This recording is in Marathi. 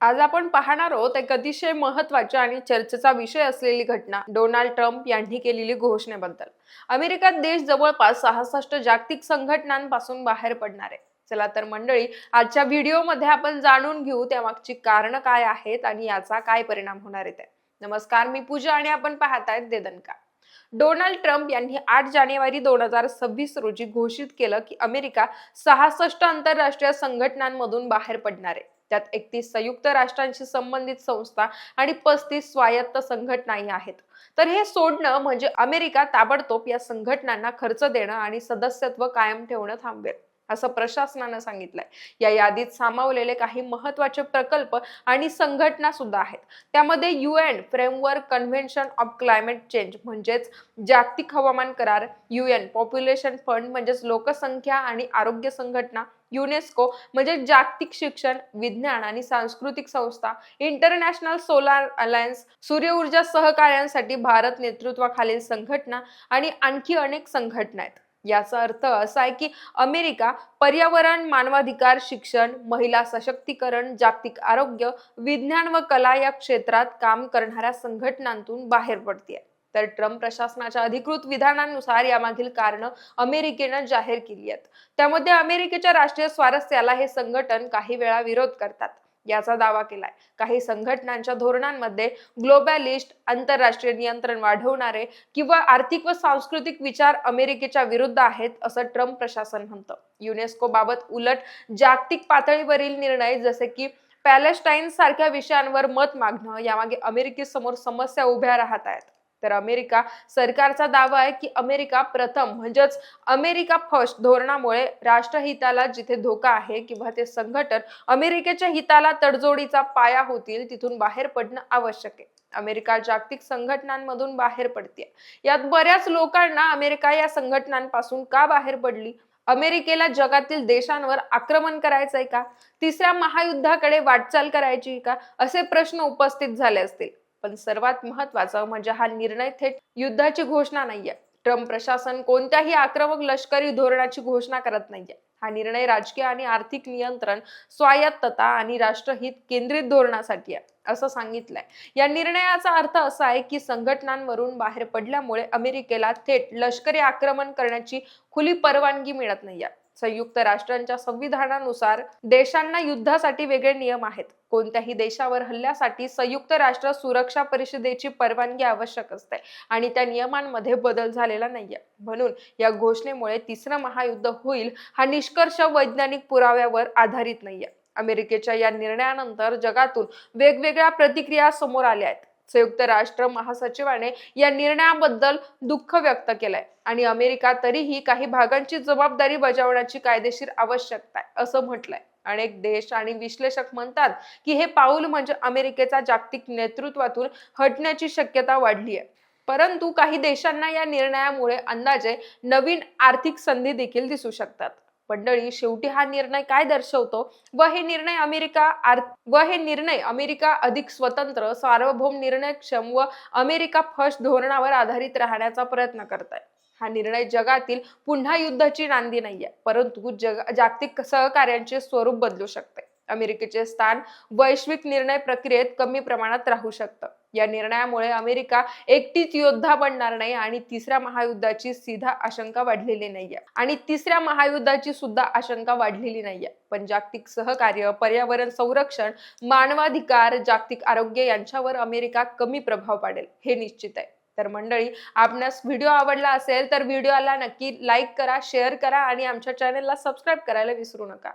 आज आपण पाहणार आहोत एक अतिशय महत्वाची आणि चर्चेचा विषय असलेली घटना डोनाल्ड ट्रम्प यांनी केलेली घोषणेबद्दल. अमेरिकात देश जवळपास सहासष्ट जागतिक संघटनांपासून बाहेर पडणार आहे. चला तर मंडळी आजच्या व्हिडिओमध्ये आपण जाणून घेऊ त्यामागची कारण काय आहेत आणि याचा काय परिणाम होणार आहे ते. नमस्कार मी पूजा आणि आपण पाहतायत देदनका डोनाल्ड ट्रम्प यांनी आठ जानेवारी दोन हजार सव्वीस रोजी घोषित केलं की अमेरिका सहासष्ट आंतरराष्ट्रीय संघटनांमधून बाहेर पडणार आहे. त्यात एकतीस संयुक्त राष्ट्रांशी संबंधित संस्था आणि पस्तीस स्वायत्त संघटनाही आहेत. तर हे सोडणं म्हणजे अमेरिका ताबडतोब या संघटनांना खर्च देणं आणि सदस्यत्व कायम ठेवणं थांबवेल असं प्रशासनानं सांगितलंय. या यादीत सामावलेले काही महत्त्वाचे प्रकल्प आणि संघटना सुद्धा आहेत. त्यामध्ये UN framework convention of climate change म्हणजेच जागतिक हवामान करार युएन पॉप्युलेशन फंड म्हणजेच लोकसंख्या आणि आरोग्य संघटना युनेस्को म्हणजे जागतिक शिक्षण विज्ञान आणि सांस्कृतिक संस्था इंटरनॅशनल सोलार अलायन्स सूर्य ऊर्जा सहकार्यांसाठी भारत नेतृत्वाखालील संघटना आणि आणखी अनेक संघटना आहेत. याचा अर्थ असा आहे की अमेरिका पर्यावरण मानवाधिकार शिक्षण महिला सशक्तीकरण जागतिक आरोग्य विज्ञान व कला या क्षेत्रात काम करणाऱ्या संघटनांतून बाहेर पडते तर ट्रम्प प्रशासनाच्या अधिकृत विधानानुसार यामागील कारण अमेरिकेनं जाहीर केली आहेत. त्यामध्ये अमेरिकेच्या राष्ट्रीय स्वारस्याला हे संघटन काही वेळा विरोध करतात. याचा दावा केलाय. काही संघटनांच्या धोरणांमध्ये ग्लोबॅलिस्ट आंतरराष्ट्रीय नियंत्रण वाढवणारे किंवा आर्थिक व सांस्कृतिक विचार अमेरिकेच्या विरुद्ध आहेत असं ट्रम्प प्रशासन म्हणतं. युनेस्को बाबत उलट जागतिक पातळीवरील निर्णय जसे की पॅलेस्टाईन सारख्या विषयांवर मत मागणं यामागे अमेरिकेसमोर समस्या उभ्या राहत आहेत. तर अमेरिका सरकारचा दावा आहे की अमेरिका प्रथम म्हणजेच अमेरिका फर्स्ट धोरणामुळे राष्ट्रहिताला जिथे धोका आहे किंवा ते संघटन अमेरिकेच्या हिताला तडजोडीचा पाया होतील तिथून बाहेर पडणं आवश्यक आहे. अमेरिका जागतिक संघटनांमधून बाहेर पडते यात बऱ्याच लोकांना अमेरिका या संघटनांपासून का बाहेर पडली? अमेरिकेला जगातील देशांवर आक्रमण करायचंय का? तिसऱ्या महायुद्धाकडे वाटचाल करायची का? असे प्रश्न उपस्थित झाले असतील. पण सर्वात महत्वाचं म्हणजे हा निर्णय थेट युद्धाची घोषणा नाहीये. ट्रम्प प्रशासन कोणत्याही आक्रमक लष्करी धोरणाची घोषणा करत नाहीये. हा निर्णय राजकीय आणि आर्थिक नियंत्रण स्वायत्तता आणि राष्ट्रहित केंद्रित धोरणासाठी आहे असं सांगितलंय. या निर्णयाचा अर्थ असा आहे की संघटनांवरून बाहेर पडल्यामुळे अमेरिकेला थेट लष्करी आक्रमण करण्याची खुली परवानगी मिळत नाहीये. संयुक्त राष्ट्रांच्या संविधानानुसार देशांना युद्धासाठी वेगळे नियम आहेत. कोणत्याही देशावर हल्ल्यासाठी संयुक्त राष्ट्र सुरक्षा परिषदेची परवानगी आवश्यक असते आणि त्या नियमांमध्ये बदल झालेला नाहीये. म्हणून या घोषणेमुळे तिसरं महायुद्ध होईल हा निष्कर्ष वैज्ञानिक पुराव्यावर आधारित नाहीये. अमेरिकेच्या या निर्णयानंतर जगातून वेगवेगळ्या प्रतिक्रिया समोर आल्या आहेत. संयुक्त राष्ट्र महासचिवाने या निर्णयाबद्दल दुःख व्यक्त केलंय. आणि अमेरिका तरीही काही भागांची जबाबदारी बजावण्याची कायदेशीर आवश्यकता आहे असं म्हटलंय. अनेक देश आणि विश्लेषक म्हणतात की हे पाऊल म्हणजे अमेरिकेचा जागतिक नेतृत्वातून हटण्याची शक्यता वाढली आहे. परंतु काही देशांना या निर्णयामुळे अंदाजे नवीन आर्थिक संधी देखील दिसू शकतात. मंडळी शेवटी हा निर्णय काय दर्शवतो? व हे निर्णय अमेरिका व हे निर्णय अमेरिका अधिक स्वतंत्र सार्वभौम निर्णयक्षम व अमेरिका फर्स्ट धोरणावर आधारित राहण्याचा प्रयत्न करत आहे हा निर्णय जगातील पुन्हा युद्धाची नांदी नाहीये परंतु जग जागतिक सहकार्यांचे स्वरूप बदलू शकते. अमेरिकेचे स्थान वैश्विक निर्णय प्रक्रियेत कमी प्रमाणात राहू शकतं. या निर्णयामुळे अमेरिका एकटीच योद्धा बनणार नाही आणि तिसऱ्या महायुद्धाची सीधा आशंका वाढलेली नाहीये. आणि तिसऱ्या महायुद्धाची सुद्धा आशंका वाढलेली नाहीये. पण जागतिक सहकार्य पर्यावरण संरक्षण मानवाधिकार जागतिक आरोग्य यांच्यावर अमेरिका कमी प्रभाव पाडेल हे निश्चित आहे. तर मंडळी आपणास व्हिडिओ आवडला असेल तर व्हिडिओला नक्की लाईक करा शेअर करा आणि आमच्या चॅनलला सबस्क्राईब करायला विसरू नका.